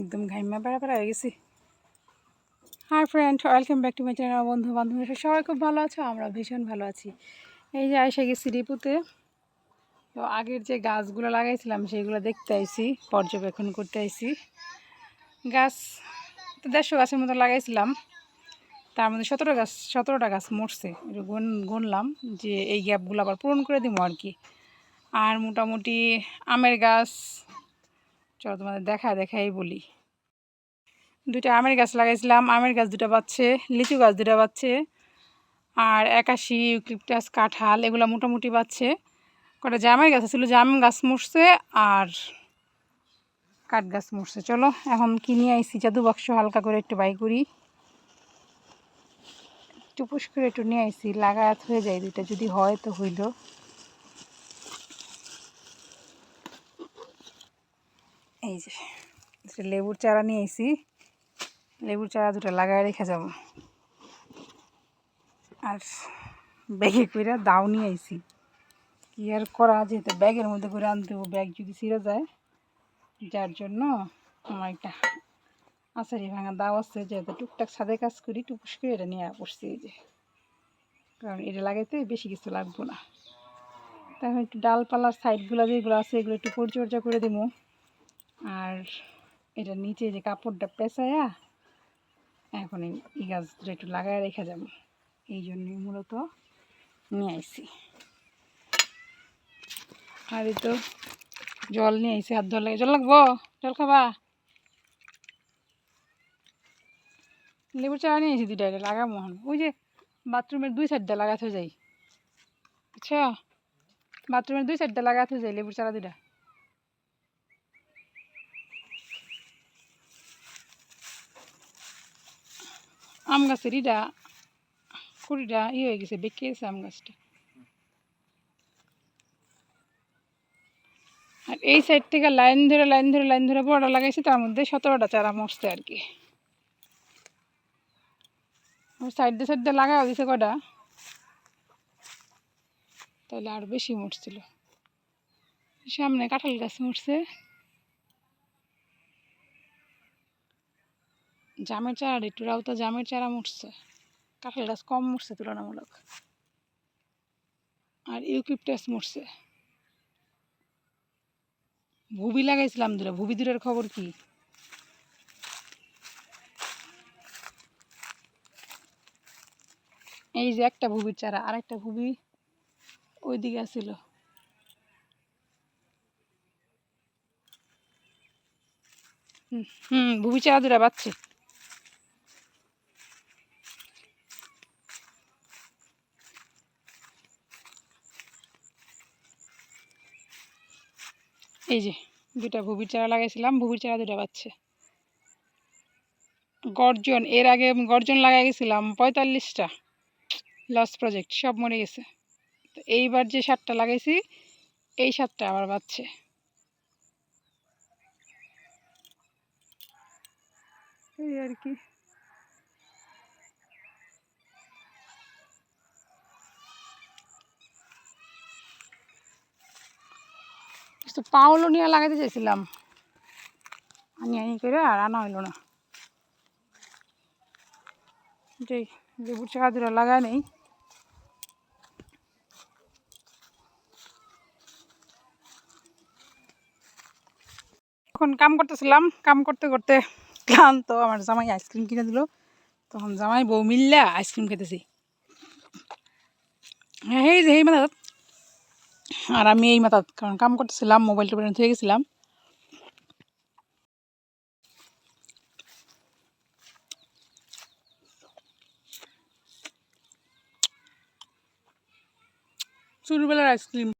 একদম ঘাইমা বেড়া বেড়া হয়ে গেছি। Hi friend welcome back to my channel বন্ধু বান্ধবীরা সবাই খুব ভালো আছো? আমরা ভীষণ ভালো আছি। এই যে এসে গেছি রিপুতে। তো আগের যে গাছগুলো লাগাইছিলাম, সেগুলো দেখতে আইছি, পর্যবেক্ষণ করতে আইছি। গাছ তো দেড়শো গাছের মতো লাগাইছিলাম। তার মধ্যে সতেরো গাছ, সতেরোটা গাছ মরছে। একটু গুন, গুনলাম যে এই গ্যাপগুলো আবার পূরণ করে দিব আর কি। আর মোটামুটি আমের গাছ চলো তোমাদের দেখা দেখাই বলি। দুটো আমের গাছ লাগাইছিলাম, আমের গাছ দুটো পাচ্ছে, লিচু গাছ দুটা পাচ্ছে, আর একাশি ইউক্লিপটাস কাঁঠাল, এগুলো মোটামুটি পাচ্ছে। কটা জামের গাছ ছিল, জাম গাছ মরছে আর কাঠ গাছ মরছে চলো, এখন কিনে আইসি জাদু বাক্স হালকা করে একটু বাই করি। একটু পুষ করে একটু নিয়ে আইসি লাগাত হয়ে যায় দুইটা, যদি হয় তো হইল। এই যে লেবুর চারা নিয়ে আইসি লেবুর চারা দুটো লাগায় রেখে যাব। আর ব্যাগে করে দাও নিয়ে আইসি কি আর করা যেহেতু ব্যাগের মধ্যে করে আনতে ব্যাগ যদি ছিঁড়ে যায়, যার জন্য আমার একটা আচারি ভাঙা দাও আছে, যেহেতু টুকটাক ছাদে কাজ করি, টুকুস করে এটা নিয়ে পড়ছি এই যে। কারণ এটা লাগাইতে বেশি কিছু লাগবো না। তারপর একটু ডালপালার সাইডগুলো যেগুলো আছে, এগুলো একটু পরিচর্যা করে দেবো আর এটা নিচে যে কাপড়টা পেঁচায়া, এখন এই গাছটা একটু লাগায় রেখে যাব। এই জন্যই মূলত নিয়ে আইছি। আর এই তো জল নিয়ে আইসি হাত ধর জল লাগবো? জল খাবা? লেবুর চারা নিয়ে আইসি দুইটা, এটা লাগাবো ওই যে বাথরুমের দুই সাইডটা লাগাতে যাই আচ্ছা বাথরুমের দুই সাইডটা লাগাতে যাই লেবুর চারা দুইটা। আম গাছের ইটা, কুড়িটা ই হয়ে গেছে, বেঁকে গেছে আম গাছটা। আর এই সাইড থেকে লাইন ধরে লাইন ধরে লাইন ধরে বড় লাগাইছে, তার মধ্যে সতেরোটা চারা মরছে আর কি। সাইড দিয়ে সাইড দিয়ে লাগাও দিছে কটা তাহলে আর বেশি মরছিল। সামনে কাঁঠাল গাছ মরছে। জামের চারা একটু রাউতা জামের চারা মরছে। কাঁঠাল গাছ কম মরছে তুলনামূলক। আর ইউক্লিপটাস মরছে। ভুবি লাগাইছিলাম দুটা ভুবি দুটার খবর কি? এই যে একটা ভুবির চারা আর একটা ভুবি ওইদিকে আছিল। হুম ভুবি চারা দুটা বাচ্চে এই যে দুটা ভুবির চারা লাগাইছিলাম, ভুবির চারা দুটা পাচ্ছে গর্জন, এর আগে গর্জন লাগাই গেছিলাম, পঁয়তাল্লিশটা। লস প্রজেক্ট সব মরে গেছে। তো এইবার যে সারটা লাগাইছি, এই সারটা আবার বাচ্ছে এই আর কি। কিছু পাউলো নিয়ে লাগাইতে চাইছিলাম। আনি আনি করে আর আনা হইল না। যে লেবুর চাকা দুটো লাগায় নেই। এখন কাম করতেছিলাম, কাম করতে করতে ক্লান্ত, আমার জামাই আইসক্রিম কিনে দিল। তখন জামাই বউ মিললা আইসক্রিম খেতেছি। হ্যাঁ এই যে, এই মাথাত আর আমি এই মাথাত কারণ কাম করতেছিলাম মোবাইল টোবাইল থয়ে গেছিলাম। চুরবেলার আইসক্রিম